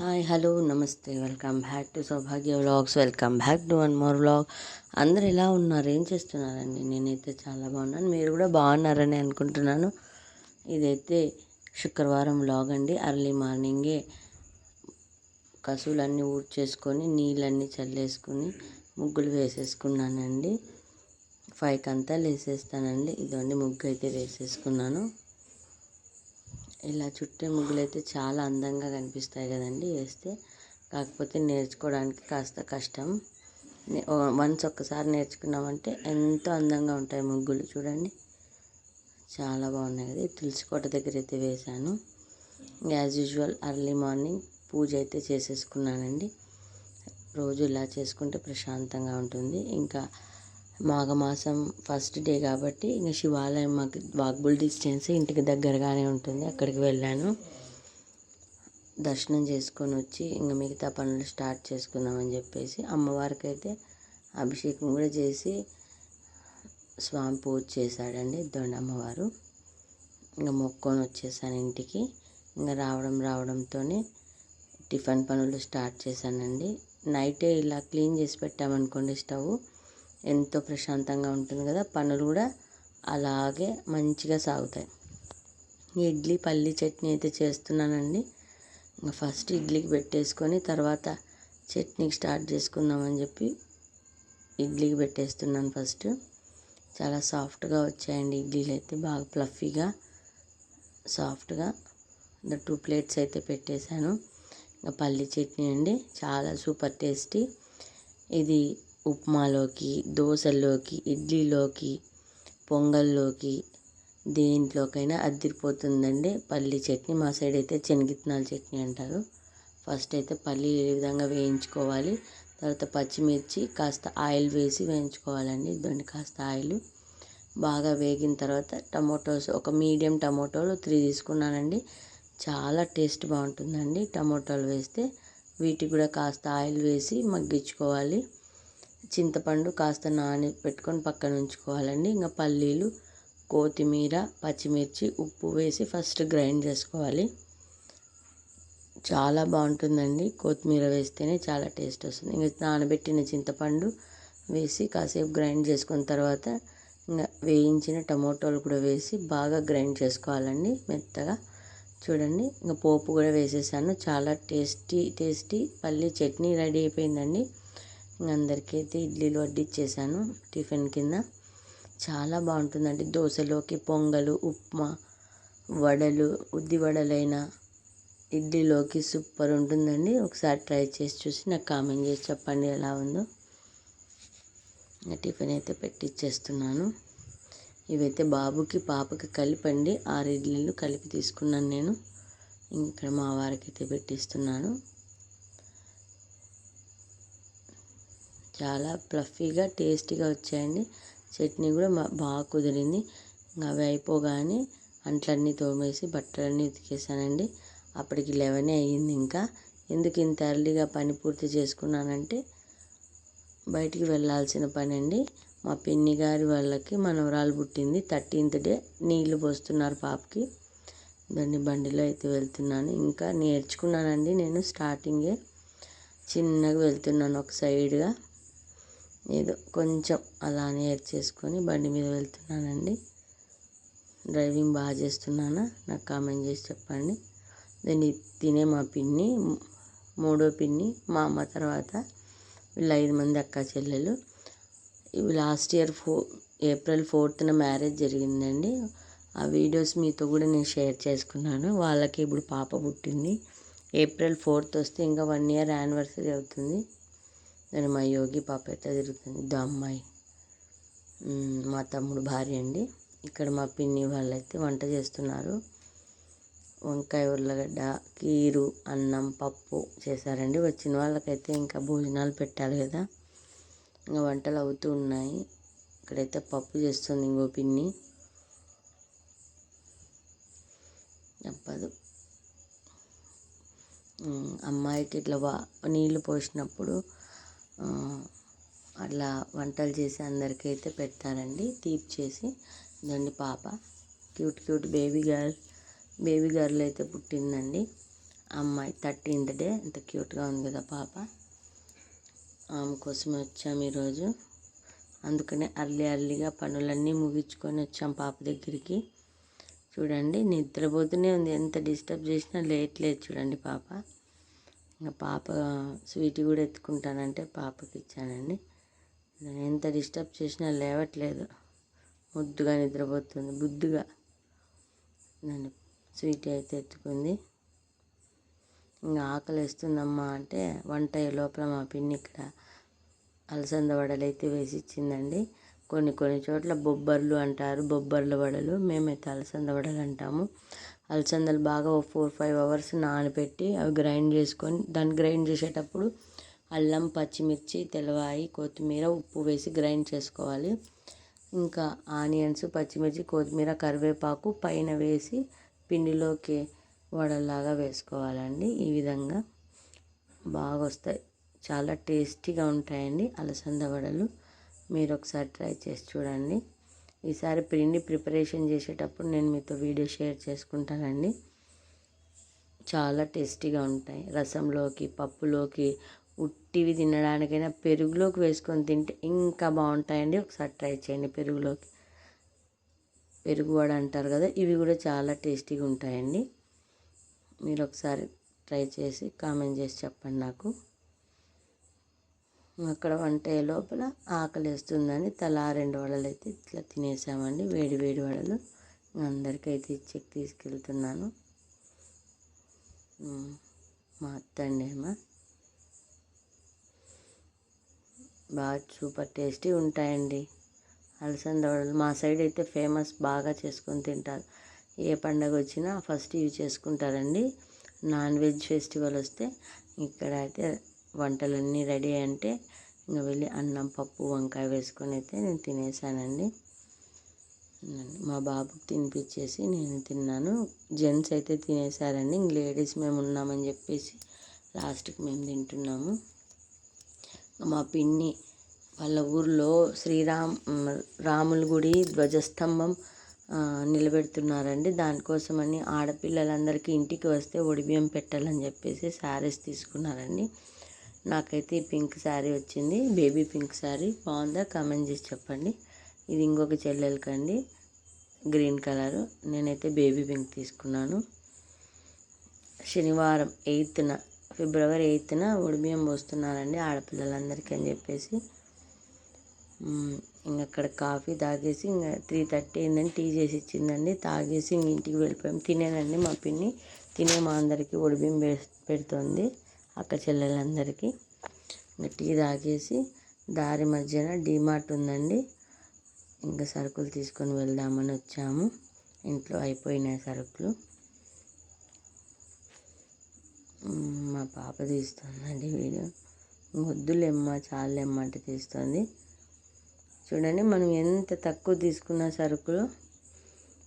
Hi hello Namaste welcome back to Soubhagya vlogs welcome back to one more vlog అందరు ఎలా ఉన్నారు? ఏం చేస్తున్నారండి? నేనైతే చాలా బాగున్నాను. మీరు కూడా బాగున్నారని అనుకుంటున్నాను. ఇదైతే శుక్రవారం వ్లాగ్ అండి. అర్లీ మార్నింగే కసువులన్నీ ఊడ్చేసుకొని నీళ్ళన్నీ చల్లేసుకొని ముగ్గులు వేసేసుకున్నానండి. ఫైవ్కి అంతా వేసేస్తానండి ఇదండి ముగ్గు అయితే వేసేసుకున్నాను. ఇలా చుట్టే ముగ్గులు అయితే చాలా అందంగా కనిపిస్తాయి కదండి వేస్తే. కాకపోతే నేర్చుకోవడానికి కాస్త కష్టం. వన్స్ ఒక్కసారి నేర్చుకున్నామంటే ఎంతో అందంగా ఉంటాయి ముగ్గులు చూడండి. చాలా బాగున్నాయి కదా. తులసి కోట దగ్గర అయితే వేశాను. యాజ్ యూజువల్ అర్లీ మార్నింగ్ పూజ అయితే చేసేసుకున్నానండి. రోజు ఇలా చేసుకుంటే ప్రశాంతంగా ఉంటుంది. ఇంకా మాఘమాసం ఫస్ట్ డే కాబట్టి ఇంకా శివాలయం మాకు వాక్బుల్ డిస్టెన్స్ ఇంటికి దగ్గరగానే ఉంటుంది. అక్కడికి వెళ్ళాను. దర్శనం చేసుకొని వచ్చి ఇంకా మిగతా పనులు స్టార్ట్ చేసుకుందామని చెప్పేసి అమ్మవారికి అయితే అభిషేకం కూడా చేసి స్వామి పూజ చేశాడండి దొండ అమ్మవారు. ఇంకా మొక్కొని వచ్చేసాను ఇంటికి. ఇంకా రావడం రావడంతోనే టిఫిన్ పనులు స్టార్ట్ చేశానండి. నైటే ఇలా క్లీన్ చేసి పెట్టామనుకోండి స్టవ్ ఎంతో ప్రశాంతంగా ఉంటుంది కదా పనులు కూడా అలాగే మంచిగా సాగుతాయి. ఇడ్లీ పల్లీ చట్నీ అయితే చేస్తున్నానండి. ఇంకా ఫస్ట్ ఇడ్లీకి పెట్టేసుకొని తర్వాత చట్నీకి స్టార్ట్ చేసుకుందామని చెప్పి ఇడ్లీకి పెట్టేస్తున్నాను ఫస్ట్. చాలా సాఫ్ట్గా వచ్చాయండి ఇడ్లీలు అయితే బాగా ప్లఫీగా సాఫ్ట్గా. టూ ప్లేట్స్ అయితే పెట్టేశాను. ఇంకా పల్లి చట్నీ అండి చాలా సూపర్ టేస్టీ. ఇది ఉప్మాలోకి దోశల్లోకి ఇడ్లీలోకి పొంగల్లోకి దేంట్లోకైనా అద్దరిపోతుందండి. పల్లి చట్నీ మా సైడ్ అయితే చెనిగిత్తనాల చట్నీ అంటారు. ఫస్ట్ అయితే పల్లీ ఏ విధంగా వేయించుకోవాలి తర్వాత పచ్చిమిర్చి కాస్త ఆయిల్ వేసి వేయించుకోవాలండి. దాన్ని కాస్త ఆయిల్. బాగా వేగిన తర్వాత టమోటోస్ ఒక మీడియం టమోటోలు త్రీ తీసుకున్నానండి. చాలా టేస్ట్ బాగుంటుందండి టమోటాలు వేస్తే. వీటికి కూడా కాస్త ఆయిల్ వేసి మగ్గించుకోవాలి. చింతపండు కాస్త నాని పెట్టుకొని పక్కన ఉంచుకోవాలండి. ఇంకా పల్లీలు కొత్తిమీర పచ్చిమిర్చి ఉప్పు వేసి ఫస్ట్ గ్రైండ్ చేసుకోవాలి. చాలా బాగుంటుందండి. కొత్తిమీర వేస్తేనే చాలా టేస్ట్ వస్తుంది. ఇంకా నానబెట్టిన చింతపండు వేసి కాసేపు గ్రైండ్ చేసుకున్న తర్వాత ఇంకా వేయించిన టమోటాలు కూడా వేసి బాగా గ్రైండ్ చేసుకోవాలండి మెత్తగా. చూడండి ఇంకా పోపు కూడా వేసేసాను. చాలా టేస్టీ టేస్టీ పల్లీ చట్నీ రెడీ అయిపోయిందండి. అందరికీ అయితే ఇడ్లీలు వడ్డిచ్చేసాను టిఫిన్ కింద. చాలా బాగుంటుందండి దోశలోకి పొంగలు ఉప్మా వడలు ఉద్ది వడలైనా ఇడ్లీలోకి సూపర్ ఉంటుందండి. ఒకసారి ట్రై చేసి చూసి నాకు కామెంట్ చేసి చెప్పండి ఎలా ఉందో. టిఫిన్ అయితే పెట్టిచ్చేస్తున్నాను. ఇవైతే బాబుకి పాపకి కలిపండి. ఆరు ఇడ్లీలు కలిపి తీసుకున్నాను నేను. ఇక్కడ మా వారికి అయితే పెట్టిస్తున్నాను. చాలా ఫ్లఫీగా టేస్టీగా వచ్చాయండి. చట్నీ కూడా బాగా కుదిరింది. అవి అయిపోగానే అంట్లన్నీ తోమేసి బట్టలన్నీ ఉతికేసానండి. అప్పటికి లెవెనే అయ్యింది ఇంకా. ఎందుకు ఇంత ఎర్లీగా పని పూర్తి చేసుకున్నానంటే బయటికి వెళ్ళాల్సిన పని అండి మా పిన్ని గారి వాళ్ళకి మనవరాలు పుట్టింది. థర్టీన్త్ డే నీళ్ళు పోస్తున్నారు పాపకి. దాన్ని బండిలో అయితే వెళ్తున్నాను. ఇంకా నేర్చుకున్నానండి నేను స్టార్టింగే. చిన్నగా వెళ్తున్నాను ఒక సైడ్గా. ఏదో కొంచెం అలా నేర్చేసుకొని బండి మీద వెళ్తున్నానండి. డ్రైవింగ్ బాగా చేస్తున్నానా? నాకు కామెంట్ చేసి చెప్పండి. దీన్ని తినే మా పిన్ని మూడో పిన్ని మా అమ్మ తర్వాత వీళ్ళు ఐదు మంది అక్క చెల్లెలు. ఇవి లాస్ట్ ఇయర్ ఫో ఏప్రిల్ ఫోర్త్న మ్యారేజ్ జరిగిందండి. ఆ వీడియోస్ మీతో కూడా నేను షేర్ చేసుకున్నాను. వాళ్ళకి ఇప్పుడు పాప పుట్టింది. ఏప్రిల్ ఫోర్త్ వస్తే ఇంకా వన్ ఇయర్ యానివర్సరీ అవుతుంది. నేను మా యోగి పాప ఎట్లా తిరుగుతుంది. దా అమ్మాయి. మా తమ్ముడు భార్య అండి. ఇక్కడ మా పిన్ని వాళ్ళైతే వంట చేస్తున్నారు. వంకాయ ఉర్లగడ్డ కీరు అన్నం పప్పు చేశారండి. వచ్చిన వాళ్ళకైతే ఇంకా భోజనాలు పెట్టాలి కదా. ఇంకా వంటలు అవుతూ ఉన్నాయి. ఇక్కడైతే పప్పు చేస్తుంది ఇంకో పిన్ని. తప్పదు అమ్మాయికి ఇట్లా వా నీళ్ళు పోసినప్పుడు అట్లా వంటలు చేసి అందరికీ అయితే పెడతారండి తీపి చేసి. ఇదండి పాప. Cute cute baby girl baby girl అయితే పుట్టిందండి. అమ్మాయి థర్టీన్త్ డే. ఎంత క్యూట్గా ఉంది కదా పాప. ఆమె కోసమే వచ్చాము ఈరోజు. అందుకనే అర్లీ అర్లీగా పనులన్నీ ముగించుకొని వచ్చాం పాప దగ్గరికి. చూడండి నిద్రపోతూనే ఉంది. ఎంత డిస్టర్బ్ చేసినా లేట్ లేదు చూడండి పాప. ఇంకా పాప స్వీట్ కూడా ఎత్తుకుంటానంటే పాపకి ఇచ్చానండి. ఎంత డిస్టర్బ్ చేసినా లేవట్లేదు. ముద్దుగా నిద్రపోతుంది బుద్దుగా. నన్ను స్వీట్ అయితే ఎత్తుకుంది. ఇంకా ఆకలి వేస్తుందమ్మా అంటే వంట లోపల మా పిన్ని ఇక్కడ అలసంద వడలు అయితే వేసి ఇచ్చిందండి. కొన్ని కొన్ని చోట్ల బొబ్బర్లు అంటారు బొబ్బర్ల వడలు. మేమైతే అలసంద వడలు అంటాము. అలసందలు బాగా ఒక ఫోర్ ఫైవ్ అవర్స్ నానబెట్టి అవి గ్రైండ్ చేసుకొని దాన్ని గ్రైండ్ చేసేటప్పుడు అల్లం పచ్చిమిర్చి తెల్లవాయి కొత్తిమీర ఉప్పు వేసి గ్రైండ్ చేసుకోవాలి. ఇంకా ఆనియన్స్ పచ్చిమిర్చి కొత్తిమీర కరివేపాకు పైన వేసి పిండిలోకి వడలాగా వేసుకోవాలండి. ఈ విధంగా బాగా వస్తాయి. చాలా టేస్టీగా ఉంటాయండి అలసంద వడలు. మీరు ఒకసారి ట్రై చేసి చూడండి. ఈసారి పిండి ప్రిపరేషన్ చేసేటప్పుడు నేను మీతో వీడియో షేర్ చేసుకుంటానండి. చాలా టేస్టీగా ఉంటాయి. రసంలోకి పప్పులోకి ఉట్టివి తినడానికైనా పెరుగులోకి వేసుకొని తింటే ఇంకా బాగుంటాయండి. ఒకసారి ట్రై చేయండి పెరుగులోకి. పెరుగు వడ అంటారు కదా ఇవి కూడా చాలా టేస్టీగా ఉంటాయండి. మీరు ఒకసారి ట్రై చేసి కామెంట్ చేసి చెప్పండి నాకు. అక్కడ వంట లోపల ఆకలి వేస్తుందని తలా రెండు వడలు అయితే ఇట్లా తినేసామండి. వేడి వేడి వడలు. అందరికైతే ఇచ్చి తీసుకెళ్తున్నాను. మా అత్త అండి బాగా సూపర్ టేస్టీ ఉంటాయండి. అలసంద వడలు మా సైడ్ అయితే ఫేమస్ బాగా చేసుకొని తింటారు. ఏ పండగ వచ్చినా ఫస్ట్ ఇవి చేసుకుంటారండి. నాన్ వెజ్ ఫెస్టివల్ వస్తే ఇక్కడ అయితే వంటలన్నీ రెడీ అంటే ఇంకా వెళ్ళి అన్నం పప్పు వంకాయ వేసుకొని అయితే నేను తినేసానండి. మా బాబుకి తినిపించేసి నేను తిన్నాను. జెంట్స్ అయితే తినేసారండి. ఇంక లేడీస్ మేము ఉన్నామని చెప్పేసి లాస్ట్కి మేము తింటున్నాము. మా పిన్ని వాళ్ళ ఊర్లో శ్రీరామ్ రాముల గుడి ధ్వజస్తంభం నిలబెడుతున్నారండి. దానికోసమని ఆడపిల్లలందరికీ ఇంటికి వస్తే ఒడిబియ్యం పెట్టాలని చెప్పేసి శారీస్ తీసుకున్నారండి. నాకైతే ఈ పింక్ శారీ వచ్చింది. Baby pink sari. బాగుందా? కామెంట్ చేసి చెప్పండి. ఇది ఇంకొక చెల్లెలకండి. Green colour. నేనైతే బేబీ పింక్ తీసుకున్నాను. శనివారం ఎయిత్న ఫిబ్రవరి ఎయిత్న ఒడిబియ్యం పోస్తున్నారండి ఆడపిల్లలందరికీ అని చెప్పేసి. ఇంక అక్కడ కాఫీ తాగేసి ఇంకా త్రీ థర్టీ అయిందని టీ చేసి ఇచ్చిందండి. తాగేసి ఇంక ఇంటికి వెళ్ళిపోయాం. తినేనండి మా పిన్ని. తినే మా అందరికీ ఒడిబియ్యం పెడుతుంది. అక్క చెల్లెలందరికీ. ఇంకా టీ తాగేసి దారి మధ్యన డీమార్ట్ ఉందండి. ఇంకా సరుకులు తీసుకొని వెళ్దామని వచ్చాము. ఇంట్లో అయిపోయినాయి సరుకులు. మా పాప తీస్తుందండి వీడియో. వద్దులేమ్మ చాలేమ్మ అంటే తీస్తుంది. చూడండి మనం ఎంత తక్కువ తీసుకున్న సరుకులు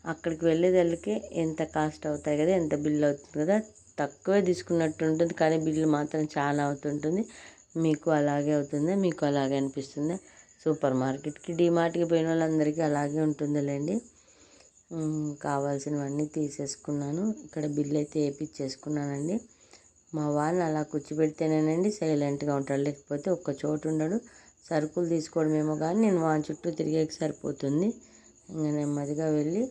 అక్కడికి వెళ్ళేదానికి ఎంత కాస్ట్ అవుతాయి కదా ఎంత బిల్ అవుతుంది కదా తక్కువే తీసుకున్నట్టు ఉంటుంది కానీ బిల్లు మాత్రం చాలా అవుతుంటుంది. మీకు అలాగే అవుతుంది మీకు అలాగే అనిపిస్తుంది. సూపర్ మార్కెట్కి డిమార్ట్కి పోయిన వాళ్ళందరికీ అలాగే ఉంటుందిలేండి. కావాల్సినవన్నీ తీసేసుకున్నాను. ఇక్కడ బిల్ అయితే వేయించేసుకున్నానండి మా వాళ్ళని అలా కూర్చోబెడితేనేనండి సైలెంట్గా ఉంటాడు లేకపోతే ఒక్క చోటు ఉండడు. సరుకులు తీసుకోవడమేమో కానీ నేను వాని చుట్టూ తిరిగేకి సరిపోతుంది. ఇంకా నెమ్మదిగా వెళ్ళి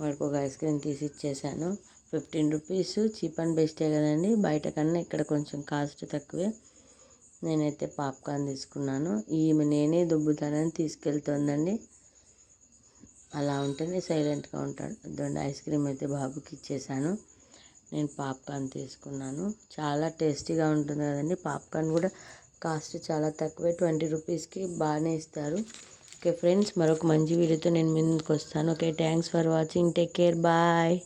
వాడికి ఒక ఐస్ క్రీమ్ తీసి ఇచ్చేసాను ఫిఫ్టీన్ రూపీస్ చీప్ అండ్ బెస్టే కదండి. బయట కన్నా ఇక్కడ కొంచెం కాస్ట్ తక్కువే. నేనైతే పాప్కార్న్ తీసుకున్నాను. ఈమె నేనే దుబ్బుతానని తీసుకెళ్తుందండి. అలా ఉంటేనే సైలెంట్గా ఉంటాడు. దొండ ఐస్ క్రీమ్ అయితే బాబుకి ఇచ్చేసాను. నేను పాప్కార్న్ తీసుకున్నాను. చాలా టేస్టీగా ఉంటుంది కదండి. పాప్కార్న్ కూడా కాస్ట్ చాలా తక్కువే. ట్వంటీ రూపీస్కి బాగానే ఇస్తారు. ఓకే ఫ్రెండ్స్ మరొక మంచి వీడియోతో నేను ముందుకు వస్తాను okay thanks for watching. Take care. Bye.